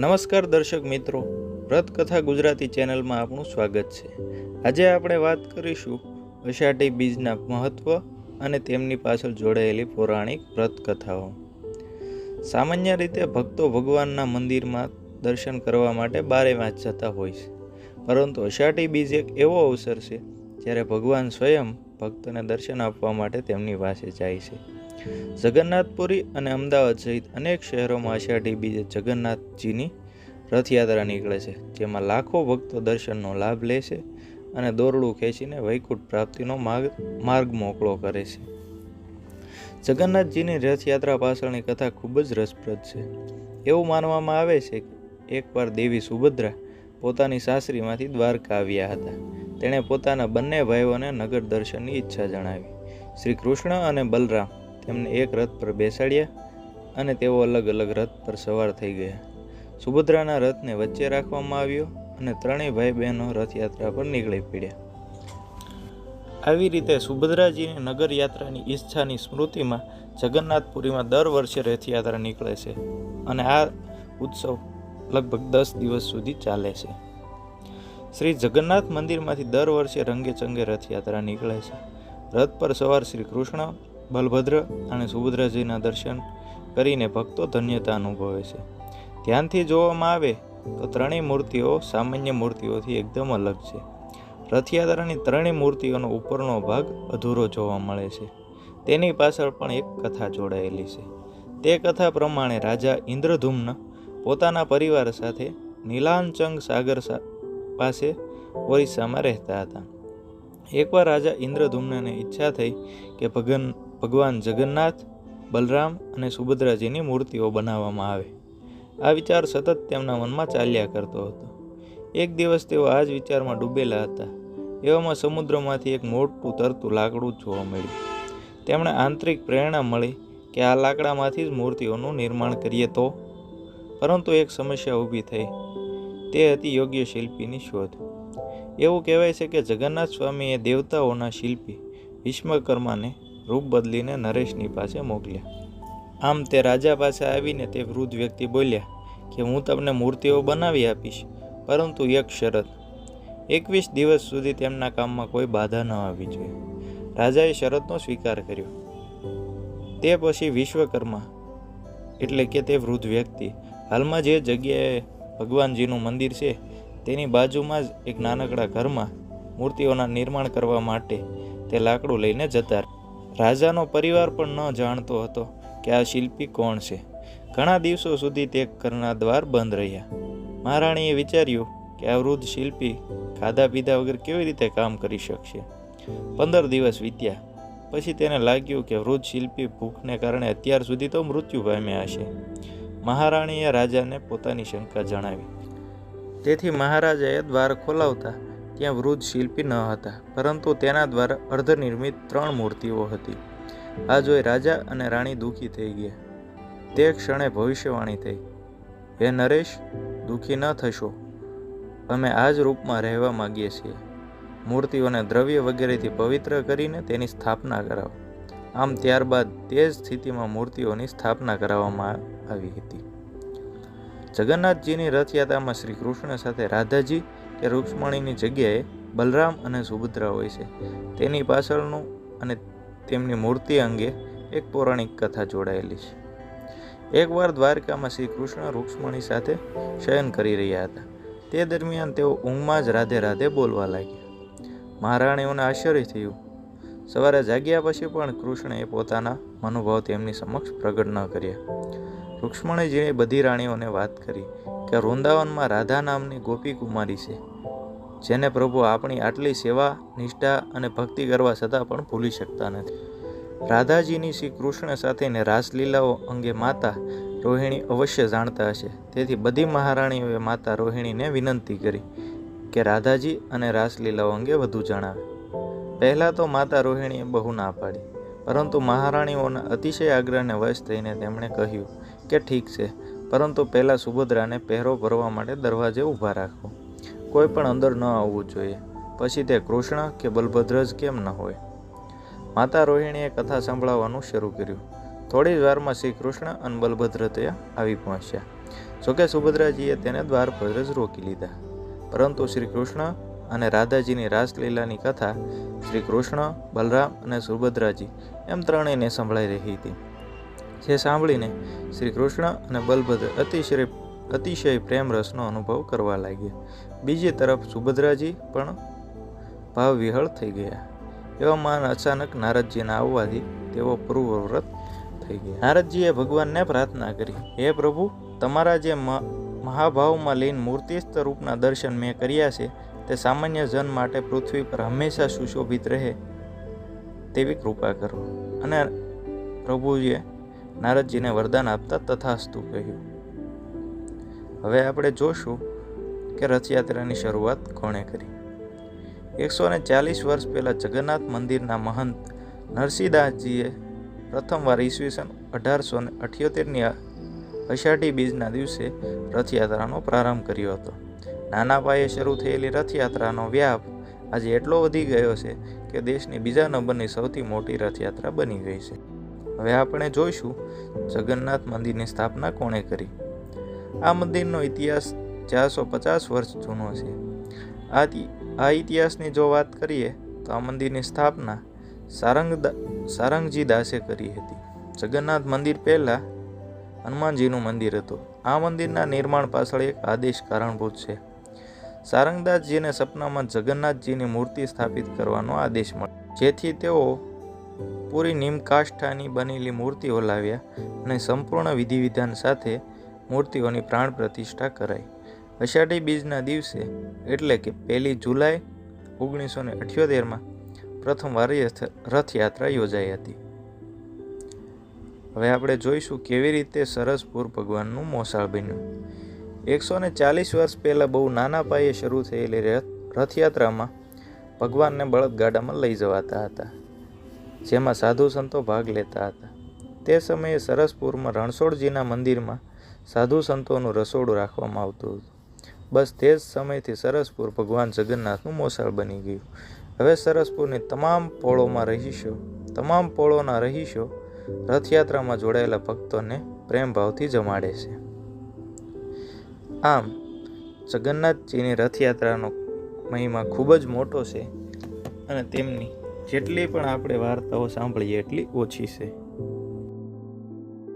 નમસ્કાર દર્શક મિત્રો વ્રતકથા ગુજરાતી ચેનલમાં આપનું સ્વાગત છે. આજે આપણે વાત કરીશું અષાઢી બીજના મહત્વ અને તેમની પાછળ જોડાયેલી પૌરાણિક વ્રતકથાઓ સામાન્ય રીતે ભક્તો ભગવાનના મંદિરમાં દર્શન કરવા માટે બારે વાંચ જતા હોય છે. પરંતુ અષાઢી બીજ એક એવો અવસર છે, જ્યારે ભગવાન સ્વયં ભક્તોને દર્શન આપવા માટે તેમની પાસે જાય છે. જગન્નાથપુરી અને અમદાવાદ સહિત અનેક શહેરોમાં અષાઢી બીજે જગન્નાથજીની રથયાત્રા નીકળે છે, જેમાં લાખો ભક્તો દર્શનનો લાભ લે છે અને દોરડું ખેંચીને વૈકુંઠ પ્રાપ્તિનો માર્ગ માર્ગ મોકળો કરે છે. જગન્નાથજીની રથયાત્રા પાછળની કથા ખૂબ જ રસપ્રદ છે. એવું માનવામાં આવે છે કે એકવાર દેવી સુભદ્રા પોતાની સાસરીમાંથી દ્વારકા આવ્યા હતા. તેણે પોતાના બંને ભાઈઓને નગર દર્શનની ઈચ્છા જણાવી. શ્રી કૃષ્ણ અને બલરામ તેમને એક રથ પર બેસાડ્યા અને તેઓ અલગ અલગ રથ પર સવાર થઈ ગયા. સુભદ્રાના રથને વચ્ચે રાખવામાં આવ્યો અને ત્રણેય ભાઈ બહેનો રથયાત્રા પર નીકળી પડ્યા. આવી રીતે સુભદ્રાજીની નગરયાત્રાની ઈચ્છાની સ્મૃતિમાં જગન્નાથપુરીમાં દર વર્ષે રથયાત્રા નીકળે છે અને આ ઉત્સવ લગભગ દસ દિવસ સુધી ચાલે છે. શ્રી જગન્નાથ મંદિરમાંથી દર વર્ષે રંગે ચંગે રથયાત્રા નીકળે છે. રથ પર સવાર શ્રી કૃષ્ણ બલભદ્ર અને સુભદ્રાજીના દર્શન કરીને ભક્તો ધન્યતા અનુભવે છે. ધ્યાનથી જોવામાં આવે તો ત્રણેય મૂર્તિઓ સામાન્ય મૂર્તિઓથી એકદમ અલગ છે. રથયાત્રાની ત્રણેય મૂર્તિઓનો ઉપરનો ભાગ અધૂરો જોવા મળે છે. તેની પાછળ પણ એક કથા જોડાયેલી છે. તે કથા પ્રમાણે રાજા ઇન્દ્રધુમ્ન પોતાના પરિવાર સાથે નીલાંચંગ સાગર પાસે ઓરિસ્સામાં રહેતા હતા. એકવાર રાજા ઇન્દ્રધુમ્નને ઈચ્છા થઈ કે ભગન ભગવાન જગન્નાથ, બલરામ અને સુભદ્રાજીની મૂર્તિઓ બનાવવામાં આવે. આ વિચાર સતત તેમના મનમાં ચાલ્યા કરતો હતો. એક દિવસ તેઓ આ જ વિચારમાં ડૂબેલા હતા. એવામાં સમુદ્રમાંથી એક મોટું તરતું લાકડું જોવા મળ્યું. તેમણે આંતરિક પ્રેરણા મળી કે આ લાકડામાંથી જ મૂર્તિઓનું નિર્માણ કરીએ તો? પરંતુ એક સમસ્યા ઊભી થઈ. તે હતી યોગ્ય શિલ્પીની શોધ. એવું કહેવાય છે કે જગન્નાથ સ્વામીએ દેવતાઓના શિલ્પી વિશ્વકર્માને રૂપ બદલીને નરેશની પાસે મોકલ્યા. આમ તે રાજા પાસે આવીને તે વૃદ્ધ વ્યક્તિ બોલ્યા કે, હું તમને મૂર્તિઓ બનાવી આપીશ, પરંતુ એક શરત. એકવીસ દિવસ સુધી તેમના કામમાં કોઈ બાધા ન આવવી જોઈએ. રાજાએ શરતનો સ્વીકાર કર્યો. તે પછી વિશ્વકર્મા, એટલે કે તે વૃદ્ધ વ્યક્તિ, હાલમાં જે જગ્યાએ ભગવાનજીનું મંદિર છે, તેની બાજુમાં જ એક નાનકડા ઘરમાં મૂર્તિઓના નિર્માણ કરવા માટે તે લાકડું લઈને જતા રાજાનો પરિવાર પણ ન જાણતો હતો કે આ શિલ્પી કોણ છે. ઘણા દિવસો સુધી તે ઘરના દ્વાર બંધ રહ્યા. મહારાણીએ વિચાર્યું કે આ વૃદ્ધ શિલ્પી ખાધા પીધા વગર કેવી રીતે કામ કરી શકશે. પંદર દિવસ વીત્યા. પછી તેને લાગ્યું કે વૃદ્ધ શિલ્પી ભૂખને કારણે અત્યાર સુધી તો મૃત્યુ પામ્યા હશે. મહારાણીએ રાજાને પોતાની શંકા જણાવી. તેથી મહારાજાએ દ્વાર ખોલાવતા ત્યાં વૃદ્ધ શિલ્પી ન હતા, પરંતુ તેના દ્વારા અર્ધનિર્મિત ત્રણ મૂર્તિઓ હતી. આ જોઈ રાજા અને રાણી દુઃખી થઈ ગયા. તે ક્ષણે ભવિષ્યવાણી થઈ. હે નરેશ, દુઃખી ન થશો. અમે આ જ રૂપમાં રહેવા માગીએ છીએ. મૂર્તિઓને દ્રવ્ય વગેરેથી પવિત્ર કરીને તેની સ્થાપના કરાવો. આમ ત્યારબાદ તે જ સ્થિતિમાં મૂર્તિઓની સ્થાપના કરાવવામાં આવી હતી. જગન્નાથજીની રથયાત્રામાં શ્રી કૃષ્ણ સાથે રાધાજી કે રૂક્ષ્મણીની જગ્યાએ બલરામ અને સુભદ્રા હોય છે. તેની પાછળનું અને તેમની મૂર્તિ અંગે એક પૌરાણિક કથા જોડાયેલી છે. એકવાર દ્વારકામાં શ્રી કૃષ્ણ રૂક્ષ્મણી સાથે શયન કરી રહ્યા હતા. તે દરમિયાન તેઓ ઊંઘમાં જ રાધે રાધે બોલવા લાગ્યા. મહારાણીઓને આશ્ચર્ય થયું. સવારે જાગ્યા પછી પણ કૃષ્ણએ પોતાના મનોભાવ તેમની સમક્ષ પ્રગટ ન કર્યા. રૂક્ષ્મણીજીએ બધી રાણીઓને વાત કરી કે વૃંદાવનમાં રાધા નામની ગોપી કુમારી છે. જેને પ્રભુ આપણી આટલી સેવા, નિષ્ઠા અને ભક્તિ કરવા છતાં પણ ભૂલી શકતા નથી. રાધાજીની શ્રી કૃષ્ણ સાથેની રાસલીલાઓ અંગે માતા રોહિણી અવશ્ય જાણતા હશે. તેથી બધી મહારાણીઓએ માતા રોહિણીને વિનંતી કરી કે રાધાજી અને રાસલીલાઓ અંગે વધુ જણાવે. પહેલાં તો માતા રોહિણીએ બહુ ના પાડી, પરંતુ મહારાણીઓના અતિશય આગ્રહને વશ થઈને તેમણે કહ્યું કે ઠીક છે, પરંતુ પહેલાં સુભદ્રાને પહેરો ભરવા માટે દરવાજે ઊભા રાખો. કોઈ પણ અંદર ન આવવું જોઈએ. પછી તે કૃષ્ણ કે બલભદ્ર જ કેમ ન હોય? માતા રોહિણીએ કથા સંભળાવવાનું શરૂ કર્યું. થોડી જ વારમાં શ્રી કૃષ્ણ અને બલભદ્ર ત્યાં આવી પહોંચ્યા. જોકે સુભદ્રાજીએ તેને દ્વાર જ રોકી લીધા. પરંતુ શ્રી કૃષ્ણ અને રાધાજીની રાસલીલાની કથા શ્રી કૃષ્ણ, બલરામ અને સુભદ્રાજી એમ ત્રણેયને સંભળાઈ રહી હતી. જે સાંભળીને શ્રી કૃષ્ણ અને બલભદ્ર અતિશય અતિશય પ્રેમ રસનો અનુભવ કરવા લાગ્યા. બીજી તરફ સુભદ્રાજી પણ ભાવ વિહળ થઈ ગયા. એવામાં અચાનક નારદજીના આવવાથી તેઓ પૂર્વવ્રત થઈ ગયા. નારદજીએ ભગવાનને પ્રાર્થના કરી, હે પ્રભુ, તમારા જે મહાભાવમાં લઈને મૂર્તિસ્થ રૂપના દર્શન મેં કર્યા છે, તે સામાન્ય જન માટે પૃથ્વી પર હંમેશા સુશોભિત રહે તેવી કૃપા કરો. અને પ્રભુજીએ નારદજીને વરદાન આપતા તથાસ્તુ કહ્યું. હવે આપણે જોશું કે રથયાત્રાની શરૂઆત કોણે કરી. એકસો ને ચાલીસ વર્ષ પહેલાં જગન્નાથ મંદિરના મહંત નરસિંહદાસજીએ પ્રથમવાર ઈસવીસન અઢારસો ને અઠ્યોતેરની અષાઢી બીજના દિવસે રથયાત્રાનો પ્રારંભ કર્યો હતો. નાના પાયે શરૂ થયેલી રથયાત્રાનો વ્યાપ આજે એટલો વધી ગયો છે કે દેશની બીજા નંબરની સૌથી મોટી રથયાત્રા બની ગઈ છે. હવે આપણે જોઈશું જગન્નાથ મંદિરની સ્થાપના કોણે કરી. આ મંદિરનો ઇતિહાસ ચારસો પચાસ વર્ષ જૂનો છે. આ આ ઇતિહાસની જો વાત કરીએ, તો આ મંદિરની સ્થાપના સારંગ સારંગજી દાસે કરી હતી. જગન્નાથ મંદિર પહેલાં હનુમાનજીનું મંદિર હતું. આ મંદિરના નિર્માણ પાછળ એક આદેશ કારણભૂત છે. સારંગદાસજીને સપનામાં જગન્નાથજીની મૂર્તિ સ્થાપિત કરવાનો આદેશ મળ્યો. જેથી તેઓ પૂરી નિમકાષ્ઠાની બનેલી મૂર્તિઓ લાવ્યા અને સંપૂર્ણ વિધિવિધાન સાથે મૂર્તિઓની પ્રાણ પ્રતિષ્ઠા કરાઈ. અષાઢી બીજના દિવસે, એટલે કે પહેલી જુલાઈ ઓગણીસો ને અઠ્યોતેરમાં પ્રથમવાર રથ- રથયાત્રા યોજાઈ હતી. હવે આપણે જોઈશું કેવી રીતે સરસપુર ભગવાનનું મોસાળ બન્યું. એકસો ને ચાલીસ વર્ષ પહેલાં બહુ નાના પાયે શરૂ થયેલી રથ, રથયાત્રામાં ભગવાનને બળદગાડામાં લઈ જવાતા હતા, જેમાં સાધુ સંતો ભાગ લેતા હતા. તે સમયે સરસપુરમાં રણછોડજીના મંદિરમાં સાધુ સંતોનું રસોડું રાખવામાં આવતું હતું. બસ તે જ સમયથી સરસપુર ભગવાન જગન્નાથનું મોસાળ બની ગયું. હવે સરસપુરની તમામ પોળોમાં રહીશો, તમામ પોળોના રહીશો રથયાત્રામાં જોડાયેલા ભક્તોને પ્રેમભાવથી જમાડે છે. આમ, જગન્નાથજીની રથયાત્રાનો મહિમા ખૂબ જ મોટો છે અને તેમની જેટલી પણ આપણે વાર્તાઓ સાંભળીએ એટલી ઓછી છે.